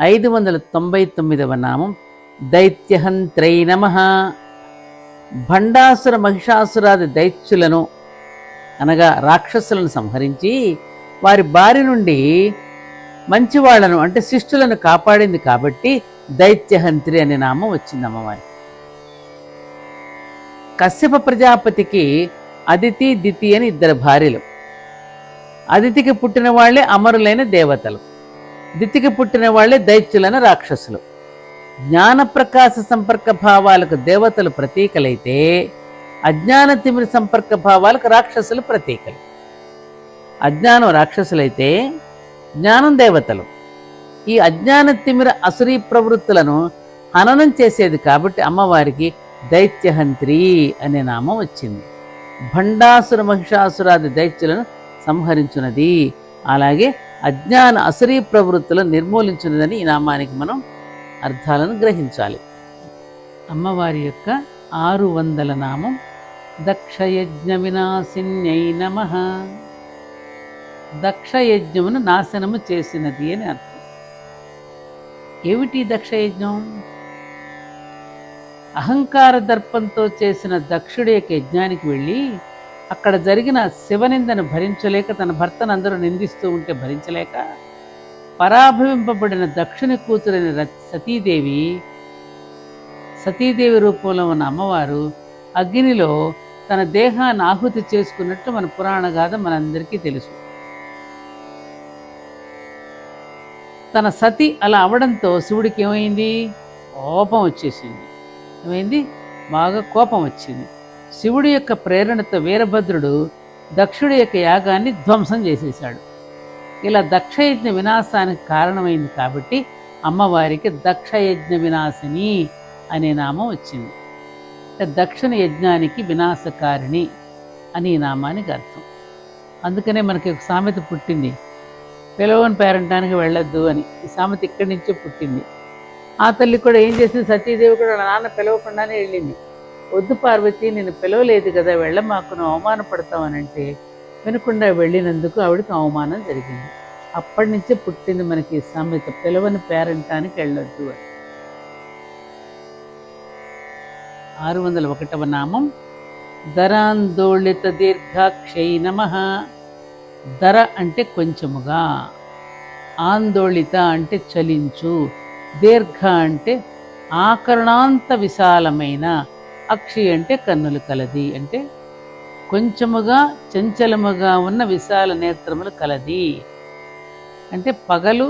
ఐదు వందల తొంభై తొమ్మిదవ నామం దైత్యహంత్రై నమ భండాసుర మహిషాసురాది దైత్యులను అనగా రాక్షసులను సంహరించి వారి బారి నుండి మంచివాళ్ళను అంటే శిష్టులను కాపాడింది కాబట్టి దైత్యహంత్రి అనే నామం వచ్చింది అమ్మవారి. కశ్యప ప్రజాపతికి అదితి దితి అని ఇద్దరు భార్యలు. అదితికి పుట్టిన వాళ్ళే అమరులైన దేవతలు. దితికి పుట్టిన వాళ్ళే దైత్యులైన రాక్షసులు. జ్ఞానప్రకాశ సంపర్క భావాలకు దేవతలు ప్రతీకలైతే అజ్ఞాన తిమిరి సంపర్క భావాలకు రాక్షసులు ప్రతీకలు. అజ్ఞానం రాక్షసులైతే జ్ఞానం దేవతలు. ఈ అజ్ఞాన తిమిర అసురీ ప్రవృత్తులను హననం చేసేది కాబట్టి అమ్మవారికి దైత్యహంత్రి అనే నామం వచ్చింది. భండాసుర మహిషాసురాది దైత్యులను సంహరించున్నది అలాగే అజ్ఞాన అసరీ ప్రవృత్తులను నిర్మూలించున్నదని ఈ నామానికి మనం అర్థాలను గ్రహించాలి. అమ్మవారి యొక్క ఆరు వందల నామం దక్షయజ్ఞ వినాశిన్యై నమ. దక్షయజ్ఞమును నాశనము చేసినది అని అర్థం. ఏమిటి దక్షయజ్ఞం? అహంకార దర్పంతో చేసిన దక్షుడి యొక్క యజ్ఞానికి వెళ్ళి అక్కడ జరిగిన శివనిందను భరించలేక తన భర్తను అందరూ నిందిస్తూ ఉంటే భరించలేక పరాభవింపబడిన దక్షుని కూతురైన సతీదేవి సతీదేవి రూపంలో ఉన్న అమ్మవారు అగ్నిలో తన దేహాన్ని ఆహుతి చేసుకున్నట్టు మన పురాణ గాథ మనందరికీ తెలుసు. తన సతి అలా అవడంతో శివుడికి ఏమైంది? కోపం వచ్చేసింది. ఏమైంది? బాగా కోపం వచ్చింది. శివుడి యొక్క ప్రేరణతో వీరభద్రుడు దక్షుడి యొక్క యాగాన్ని ధ్వంసం చేసేశాడు. ఇలా దక్షయజ్ఞ వినాశానికి కారణమైంది కాబట్టి అమ్మవారికి దక్షయజ్ఞ వినాశిని అనే నామం వచ్చింది. దక్షిణ యజ్ఞానికి వినాశకారిణి అని ఈ నామానికి అర్థం. అందుకనే మనకి ఒక సామెత పుట్టింది. పిలవని పేరంటానికి వెళ్ళొద్దు అని. ఈ సామెత ఇక్కడి నుంచే పుట్టింది. ఆ తల్లి కూడా ఏం చేసింది? సతీదేవి కూడా నాన్న పిలవకుండానే వెళ్ళింది. వద్దు పార్వతి నేను పిలవలేదు కదా వెళ్ళ మాకు నువ్వు అవమానపడతావని వినకుండా వెళ్ళినందుకు ఆవిడకి అవమానం జరిగింది. అప్పటి నుంచే పుట్టింది మనకి సామెత పిలవని పేరంటానికి వెళ్ళొద్దు అని. ఆరు వందల ఒకటవ నామం ధరాందోళిత దీర్ఘాక్షై నమ. ధర అంటే కొంచెముగా ఆందోళిత అంటే చలించు దీర్ఘ అంటే ఆకరణాంత విశాలమైన అక్షి అంటే కన్నులు కలది అంటే కొంచెముగా చంచలముగా ఉన్న విశాల నేత్రములు కలది. అంటే పగలు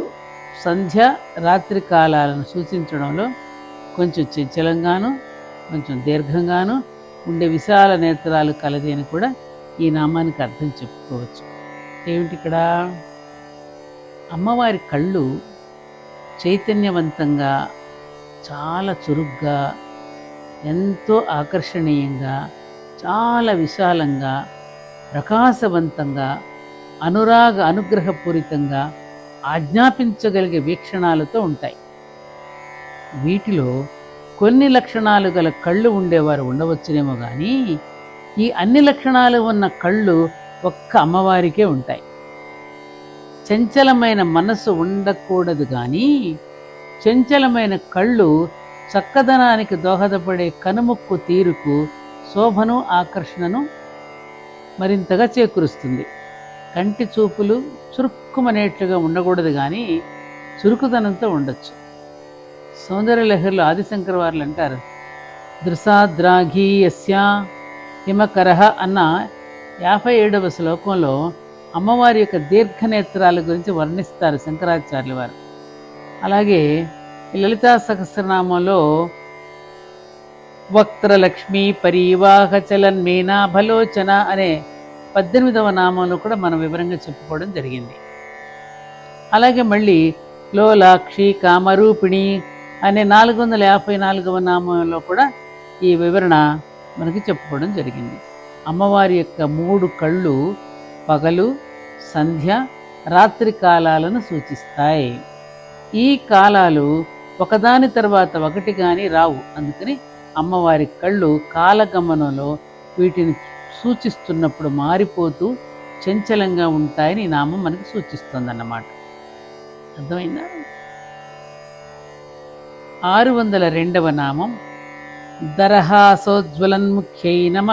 సంధ్య రాత్రి కాలాలను సూచించడంలో కొంచెం చంచలంగాను కొంచెం దీర్ఘంగాను ఉండే విశాల నేత్రాలు కలది అని కూడా ఈ నామానికి అర్థం చెప్పుకోవచ్చు. ఏమిటి ఇక్కడ? అమ్మవారి కళ్ళు చైతన్యవంతంగా చాలా చురుగ్గా ఎంతో ఆకర్షణీయంగా చాలా విశాలంగా ప్రకాశవంతంగా అనురాగ అనుగ్రహపూరితంగా ఆజ్ఞాపించగలిగే వీక్షణాలతో ఉంటాయి. వీటిలో కొన్ని లక్షణాలు గల కళ్ళు ఉండేవారు ఉండవచ్చునేమో కానీ ఈ అన్ని లక్షణాలు ఉన్న కళ్ళు ఒక్క అమ్మవారికే ఉంటాయి. చంచలమైన మనసు ఉండకూడదు కానీ చంచలమైన కళ్ళు చక్కదనానికి దోహదపడే కనుముక్కు తీరుకు శోభను ఆకర్షణను మరింతగా చేకూరుస్తుంది. కంటి చూపులు చురుక్కుమనేట్లుగా ఉండకూడదు కానీ చురుకుదనంతో ఉండొచ్చు. సౌందర్యలహరిలో ఆదిశంకర వార్లు అంటారు. దృశాద్రాఘీ యస్యా హిమకరహ అన్న యాభై ఏడవ శ్లోకంలో అమ్మవారి యొక్క దీర్ఘనేత్రాల గురించి వర్ణిస్తారు శంకరాచార్యుల వారు. అలాగే లలితా సహస్రనామంలో వక్త్రలక్ష్మి పరీవాహ చలన్ మీనాభలోచన అనే పద్దెనిమిదవ నామంలో కూడా మనం వివరంగా చెప్పుకోవడం జరిగింది. అలాగే మళ్ళీ లోలాక్షి కామరూపిణి అనే నాలుగు వందల యాభై నాలుగవ నామంలో కూడా ఈ వివరణ మనకి చెప్పుకోవడం జరిగింది. అమ్మవారి యొక్క మూడు కళ్ళు పగలు సంధ్య రాత్రి కాలాలను సూచిస్తాయి. ఈ కాలాలు ఒకదాని తర్వాత ఒకటి కానీ రావు. అందుకని అమ్మవారి కళ్ళు కాలగమనంలో వీటిని సూచిస్తున్నప్పుడు మారిపోతూ చంచలంగా ఉంటాయని నామం మనకి సూచిస్తుంది అన్నమాట అర్థమైందా? ఆరు వందల రెండవ నామం. దరహాసోజ్వలన్ముఖ్యై నమ.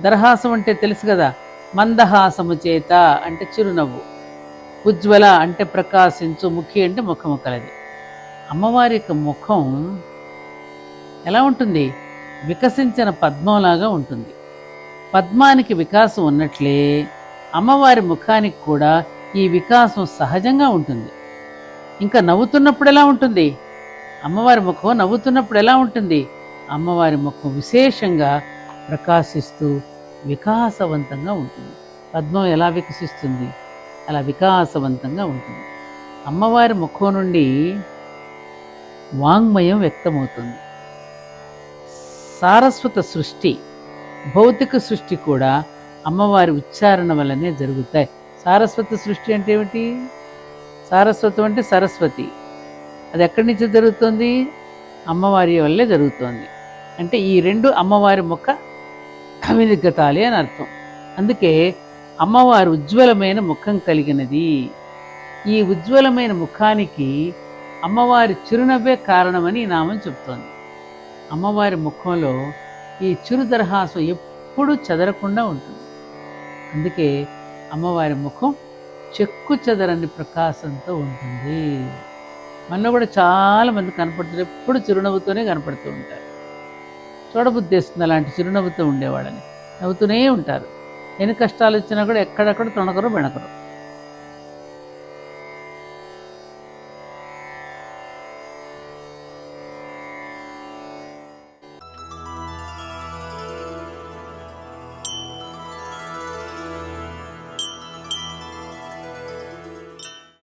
దరహాసం అంటే తెలుసు కదా మందహాసము చేత అంటే చిరునవ్వు. ఉజ్వల అంటే ప్రకాశించు ముఖి అంటే ముఖము కలది. అమ్మవారి యొక్క ముఖం ఎలా ఉంటుంది? వికసించిన పద్మంలాగా ఉంటుంది. పద్మానికి వికాసం ఉన్నట్లే అమ్మవారి ముఖానికి కూడా ఈ వికాసం సహజంగా ఉంటుంది. ఇంకా నవ్వుతున్నప్పుడు ఎలా ఉంటుంది? అమ్మవారి ముఖం నవ్వుతున్నప్పుడు ఎలా ఉంటుంది? అమ్మవారి ముఖం విశేషంగా ప్రకాశిస్తూ వికాసవంతంగా ఉంటుంది. పద్మం ఎలా వికసిస్తుంది? అలా వికాసవంతంగా ఉంటుంది. అమ్మవారి ముఖం నుండి వాంగ్మయం వ్యక్తమవుతుంది. సారస్వత సృష్టి భౌతిక సృష్టి కూడా అమ్మవారి ఉచ్చారణ వల్లనే జరుగుతాయి. సారస్వత సృష్టి అంటే ఏమిటి? సారస్వతం అంటే సరస్వతి. అది ఎక్కడి నుంచి జరుగుతుంది? అమ్మవారి వల్లే జరుగుతోంది. అంటే ఈ రెండు అమ్మవారి ముఖ అవినిగతాలే అని అర్థం. అందుకే అమ్మవారి ఉజ్వలమైన ముఖం కలిగినది. ఈ ఉజ్వలమైన ముఖానికి అమ్మవారి చిరునవ్వే కారణమని ఈ నామం చెప్తోంది. అమ్మవారి ముఖంలో ఈ చిరుదరహాసం ఎప్పుడూ చెదరకుండా ఉంటుంది. అందుకే అమ్మవారి ముఖం చెక్కు చెదరని ప్రకాశంతో ఉంటుంది. మనలో కూడా చాలా మంది కనపడుతుంది ఎప్పుడు చిరునవ్వుతోనే కనపడుతూ ఉంటారు. చూడబుద్దేస్తుంది అలాంటి చిరునవ్వుతో ఉండేవాళ్ళని. నవ్వుతూనే ఉంటారు. ఎన్ని కష్టాలు వచ్చినా కూడా ఎక్కడెక్కడ తొణకరు బెణకరు.